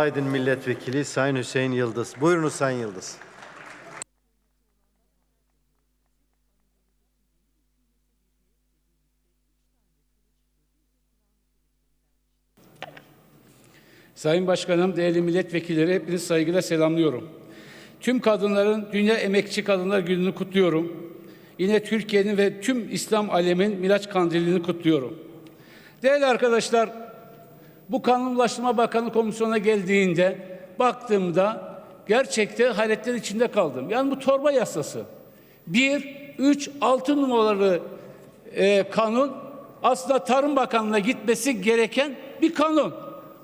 Aydın Milletvekili Sayın Hüseyin Yıldız. Buyurunuz Sayın Yıldız. Sayın Başkanım, değerli milletvekilleri hepinizi saygıyla selamlıyorum. Tüm kadınların Dünya Emekçi Kadınlar Günü'nü kutluyorum. Yine Türkiye'nin ve tüm İslam alemin Miraç Kandili'ni kutluyorum. Değerli arkadaşlar, bu Kanunlaştırma Bakanı Komisyonu'na geldiğinde baktığımda gerçekten hayretler içinde kaldım. Yani bu torba yasası. 1, 3, 6 numaralı e, kanun aslında Tarım Bakanlığı'na gitmesi gereken bir kanun.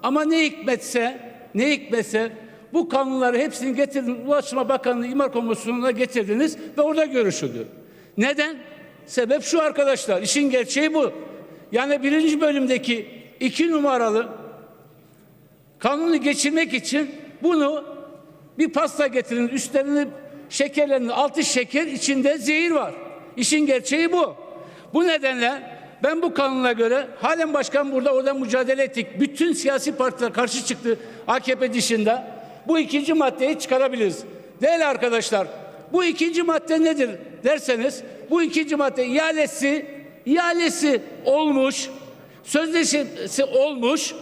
Ama ne hikmetse, ne hikmetse bu kanunları hepsini getirdiniz. Ulaştırma Bakanlığı İmar Komisyonu'na getirdiniz ve orada görüşüldü. Neden? Sebep şu arkadaşlar, işin gerçeği bu. Yani birinci bölümdeki iki numaralı kanunu geçirmek için bunu bir pasta getirin. Üstlerini şekerlerin altı şeker içinde zehir var. İşin gerçeği bu. Bu nedenle ben bu kanuna göre halen başkan burada orada mücadele ettik. Bütün siyasi partiler karşı çıktı AKP dışında. Bu ikinci maddeyi çıkarabiliriz. Değerli arkadaşlar bu ikinci madde nedir derseniz bu ikinci madde ihalesi ihalesi olmuş sözleşmesi olmuş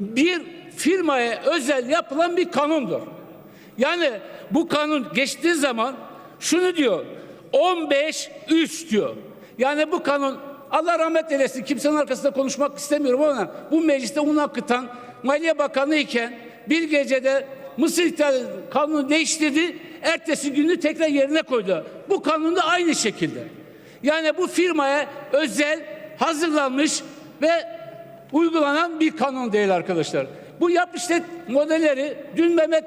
bir firmaya özel yapılan bir kanundur. Yani bu kanun geçtiği zaman şunu diyor 15 3 diyor. Yani bu kanun Allah rahmet eylesin kimsenin arkasında konuşmak istemiyorum ama bu mecliste un akıtan Maliye Bakanı iken bir gecede Mısır İttihatı kanunu değiştirdi. Ertesi günü tekrar yerine koydu. Bu kanun da aynı şekilde. Yani bu firmaya özel hazırlanmış ve uygulanan bir kanun değil arkadaşlar. Bu yap işlet modelleri dün Mehmet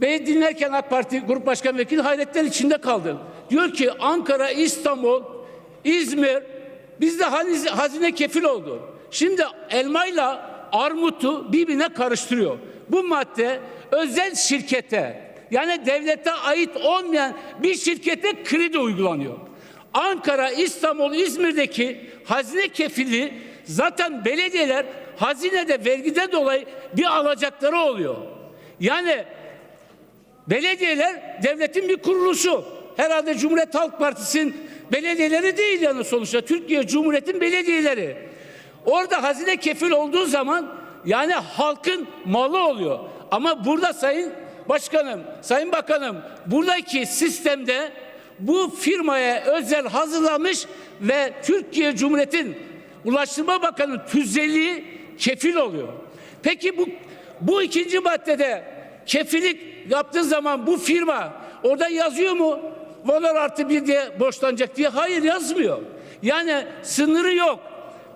Bey dinlerken AK Parti Grup Başkan Vekili hayretler içinde kaldı. Diyor ki Ankara, İstanbul, İzmir bizde hazine, kefil oldu. Şimdi elmayla armutu birbirine karıştırıyor. Bu madde özel şirkete yani devlete ait olmayan bir şirkete kredi uygulanıyor. Ankara, İstanbul, İzmir'deki hazine kefili zaten belediyeler hazinede vergide dolayı bir alacakları oluyor. Yani belediyeler devletin bir kuruluşu. Herhalde Cumhuriyet Halk Partisi'nin belediyeleri değil yani sonuçta. Türkiye Cumhuriyet'in belediyeleri. Orada hazine kefil olduğu zaman yani halkın malı oluyor. Ama burada Sayın Başkanım, Sayın Bakanım buradaki sistemde bu firmaya özel hazırlanmış ve Türkiye Cumhuriyet'in Ulaştırma Bakanı tüzeli kefil oluyor. Peki bu bu ikinci maddede kefilik yaptığı zaman bu firma orada yazıyor mu? Valor artı bir diye borçlanacak diye. Hayır yazmıyor. Yani sınırı yok.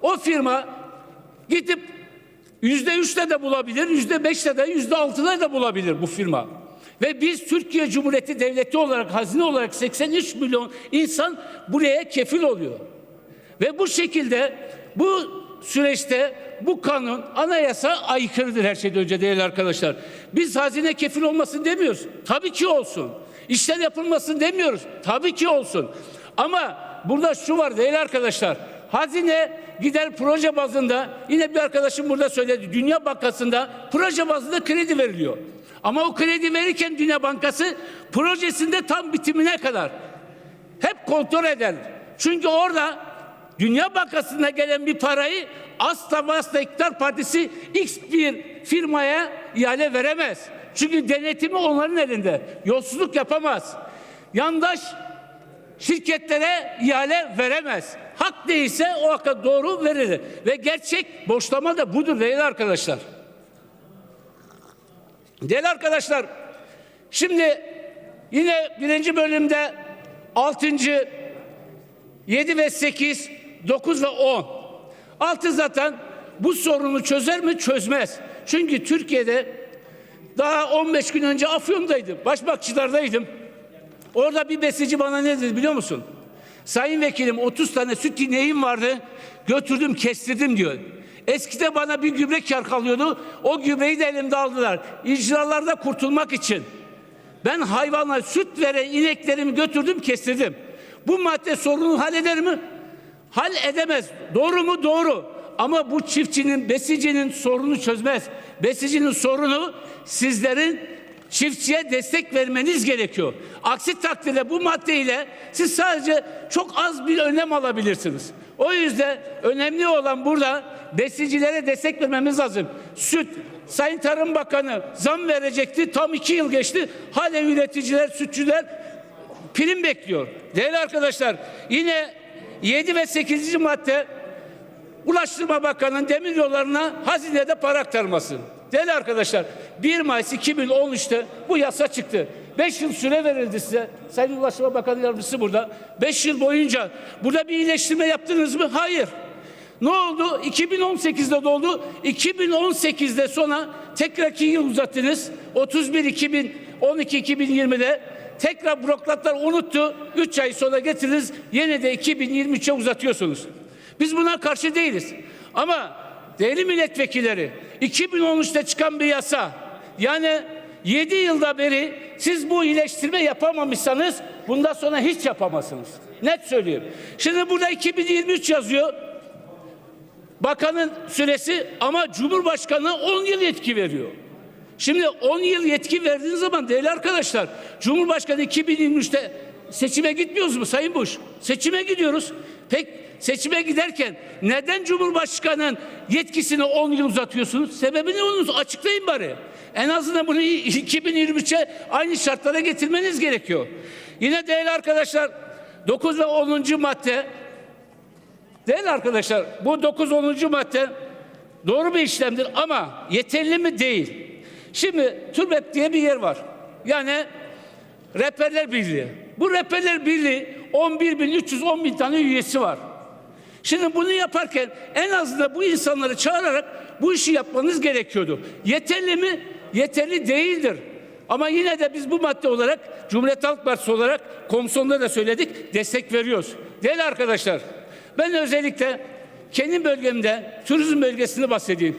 O firma gidip yüzde üçte de bulabilir, yüzde beşte de, yüzde altıda da bulabilir bu firma. Ve biz Türkiye Cumhuriyeti Devleti olarak, hazine olarak 83 milyon insan buraya kefil oluyor. Ve bu şekilde bu süreçte bu kanun anayasa aykırıdır her şeyden önce değerli arkadaşlar. Biz hazine kefil olmasın demiyoruz. Tabii ki olsun. İşler yapılmasın demiyoruz. Tabii ki olsun. Ama burada şu var değerli arkadaşlar. Hazine gider proje bazında yine bir arkadaşım burada söyledi. Dünya Bankası'nda proje bazında kredi veriliyor. Ama o kredi verirken Dünya Bankası projesinde tam bitimine kadar hep kontrol eder. Çünkü orada Dünya Bankası'na gelen bir parayı asla ve asla İktidar Partisi X bir firmaya ihale veremez. Çünkü denetimi onların elinde. Yolsuzluk yapamaz. Yandaş şirketlere ihale veremez. Hak değilse o hakka doğru verilir. Ve gerçek borçlama da budur değerli arkadaşlar. Değerli arkadaşlar, şimdi yine birinci bölümde altıncı, yedi ve sekiz, dokuz ve on. Altı zaten bu sorunu çözer mi? Çözmez. Çünkü Türkiye'de daha 15 gün önce Afyon'daydım. Başbakçılardaydım. Orada bir besici bana ne dedi biliyor musun? Sayın vekilim 30 tane süt ineğim vardı. Götürdüm kestirdim diyor. Eskide bana bir gübre kar kalıyordu. O gübreyi de elimde aldılar. İcralarda kurtulmak için. Ben hayvanlar süt veren ineklerimi götürdüm kestirdim. Bu madde sorunu halleder mi? Hal edemez. Doğru mu? Doğru. ama bu çiftçinin, besicinin sorunu çözmez. Besicinin sorunu sizlerin çiftçiye destek vermeniz gerekiyor. Aksi takdirde bu maddeyle siz sadece çok az bir önlem alabilirsiniz. O yüzden önemli olan burada besicilere destek vermemiz lazım. Süt, Sayın Tarım Bakanı zam verecekti. Tam iki yıl geçti. Halen üreticiler, sütçüler prim bekliyor. Değerli arkadaşlar yine 7 ve 8. madde Ulaştırma Bakanı'nın demir yollarına hazinede para aktarması. Değerli arkadaşlar 1 Mayıs 2013'te bu yasa çıktı. 5 yıl süre verildi size. Sayın Ulaştırma Bakanı Yardımcısı burada. 5 yıl boyunca burada bir iyileştirme yaptınız mı? Hayır. Ne oldu? 2018'de doldu. 2018'de sonra tekrar 2 yıl uzattınız. 31 2012 2020'de tekrar bürokratlar unuttu. 3 ay sonra getirdiniz. Yine de 2023'e uzatıyorsunuz. Biz buna karşı değiliz. Ama değerli milletvekilleri 2013'te çıkan bir yasa yani 7 yılda beri siz bu iyileştirme yapamamışsanız bundan sonra hiç yapamazsınız. Net söylüyorum. Şimdi burada 2023 yazıyor. Bakanın süresi ama Cumhurbaşkanı 10 yıl yetki veriyor. Şimdi 10 yıl yetki verdiğiniz zaman değerli arkadaşlar Cumhurbaşkanı 2023'te seçime gitmiyoruz mu Sayın Bush? Seçime gidiyoruz. Pek seçime giderken neden Cumhurbaşkanı'nın yetkisini 10 yıl uzatıyorsunuz? Sebebini onu açıklayın bari. En azından bunu 2023'e aynı şartlara getirmeniz gerekiyor. Yine değerli arkadaşlar 9 ve 10. madde Değerli arkadaşlar bu 9-10. madde doğru bir işlemdir ama yeterli mi değil. Şimdi TÜRBEP diye bir yer var. Yani Rehberler Birliği. Bu Rehberler Birliği 11 bin 310 bin tane üyesi var. Şimdi bunu yaparken en azından bu insanları çağırarak bu işi yapmanız gerekiyordu. Yeterli mi? Yeterli değildir. Ama yine de biz bu madde olarak Cumhuriyet Halk Partisi olarak komisyonda da söyledik destek veriyoruz. Değerli arkadaşlar ben özellikle kendi bölgemde turizm bölgesini bahsedeyim.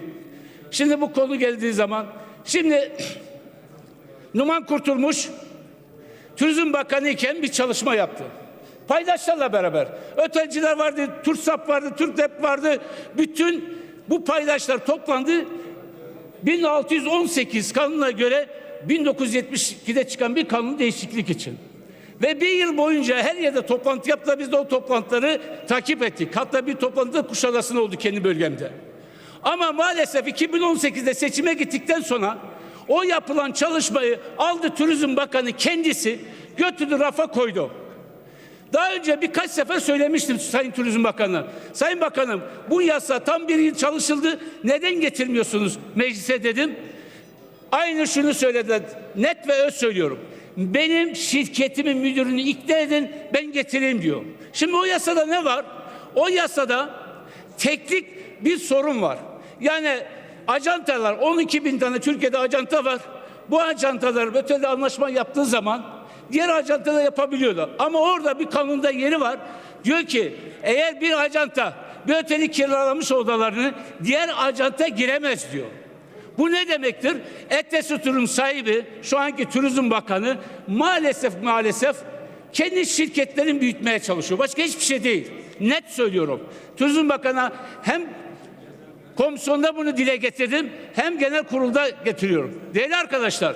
Şimdi bu konu geldiği zaman şimdi Numan Kurtulmuş Turizm Bakanı iken bir çalışma yaptı. Paydaşlarla beraber. Ötelciler vardı, TÜRSAP vardı, TÜRKDEP vardı. Bütün bu paydaşlar toplandı. 1618 kanuna göre 1972'de çıkan bir kanun değişiklik için. Ve bir yıl boyunca her yerde toplantı yaptılar. Biz de o toplantıları takip ettik. Hatta bir toplantıda Kuşadası'nda oldu kendi bölgemde. Ama maalesef 2018'de seçime gittikten sonra o yapılan çalışmayı aldı Turizm Bakanı kendisi götürdü rafa koydu. Daha önce birkaç sefer söylemiştim Sayın Turizm Bakanı. Sayın Bakanım bu yasa tam bir yıl çalışıldı. Neden getirmiyorsunuz meclise dedim. Aynı şunu söylediler. Net ve öz söylüyorum. Benim şirketimin müdürünü ikna edin ben getireyim diyor. Şimdi o yasada ne var? O yasada teknik bir sorun var. Yani ajantalar 12 bin tane Türkiye'de ajanta var. Bu ajantalar ötede anlaşma yaptığı zaman diğer ajantada yapabiliyorlar. Ama orada bir kanunda yeri var. Diyor ki eğer bir ajanta bir oteli kiralamış odalarını diğer ajanta giremez diyor. Bu ne demektir? Etesi Turum sahibi, şu anki Turizm Bakanı maalesef maalesef kendi şirketlerini büyütmeye çalışıyor. Başka hiçbir şey değil. Net söylüyorum. Turizm Bakanı hem komisyonda bunu dile getirdim hem genel kurulda getiriyorum. Değerli arkadaşlar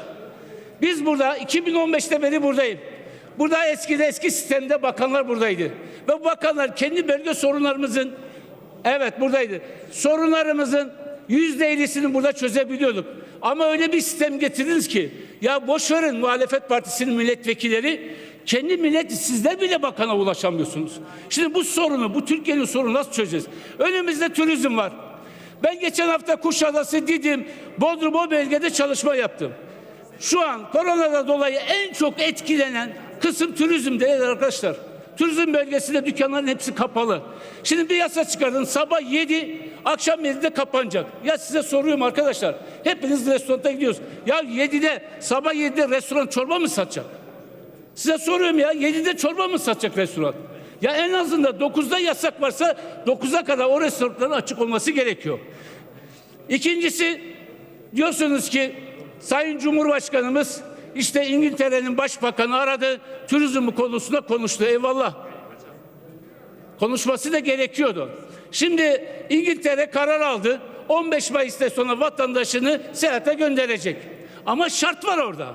biz burada 2015'te beri buradayım. Burada eskide eski sistemde bakanlar buradaydı. Ve bu bakanlar kendi bölge sorunlarımızın evet buradaydı. Sorunlarımızın yüzde ellisini burada çözebiliyorduk. Ama öyle bir sistem getirdiniz ki ya boş verin muhalefet partisinin milletvekilleri kendi millet sizler bile bakana ulaşamıyorsunuz. Şimdi bu sorunu, bu Türkiye'nin sorunu nasıl çözeceğiz? Önümüzde turizm var. Ben geçen hafta Kuşadası, Didim, Bodrum o bölgede çalışma yaptım. Şu an koronadan dolayı en çok etkilenen kısım turizm değerli arkadaşlar. Turizm bölgesinde dükkanların hepsi kapalı. Şimdi bir yasa çıkardın sabah 7 akşam 7'de kapanacak. Ya size soruyorum arkadaşlar. Hepiniz restoranta gidiyoruz. Ya 7'de sabah 7'de restoran çorba mı satacak? Size soruyorum ya 7'de çorba mı satacak restoran? Ya en azından 9'da yasak varsa 9'a kadar o restoranların açık olması gerekiyor. İkincisi diyorsunuz ki Sayın Cumhurbaşkanımız işte İngiltere'nin başbakanı aradı turizm konusunda konuştu eyvallah. Konuşması da gerekiyordu. Şimdi İngiltere karar aldı. 15 Mayıs'ta sonra vatandaşını seyahate gönderecek. Ama şart var orada.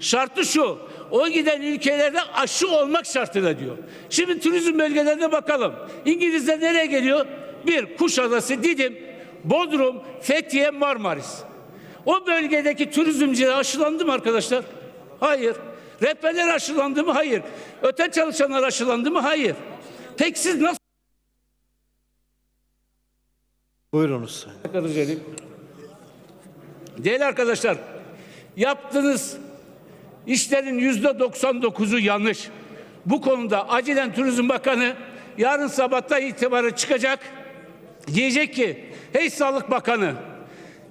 Şartı şu. O giden ülkelerde aşı olmak şartıyla diyor. Şimdi turizm bölgelerine bakalım. İngilizler nereye geliyor? Bir, Kuşadası, Didim, Bodrum, Fethiye, Marmaris. O bölgedeki turizmciler aşılandı mı arkadaşlar? Hayır. Rehberler aşılandı mı? Hayır. Öte çalışanlar aşılandı mı? Hayır. Peki siz nasıl Buyurunuz Sayın. Değerli arkadaşlar, yaptığınız işlerin yüzde 99'u yanlış. Bu konuda acilen Turizm Bakanı yarın sabahtan itibaren çıkacak. Diyecek ki, hey Sağlık Bakanı,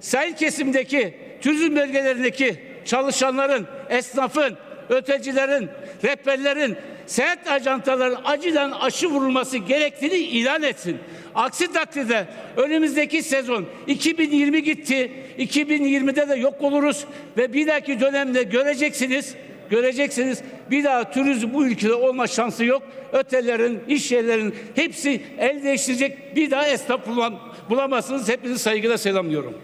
sahil kesimdeki turizm bölgelerindeki çalışanların, esnafın, ötecilerin, rehberlerin, seyahat ajantaların acilen aşı vurulması gerektiğini ilan etsin. Aksi takdirde önümüzdeki sezon 2020 gitti, 2020'de de yok oluruz ve bir dahaki dönemde göreceksiniz, göreceksiniz bir daha turizm bu ülkede olma şansı yok. Ötelerin, iş yerlerin hepsi el değiştirecek bir daha esnaf bulam- bulamazsınız. Hepinizi saygıyla selamlıyorum.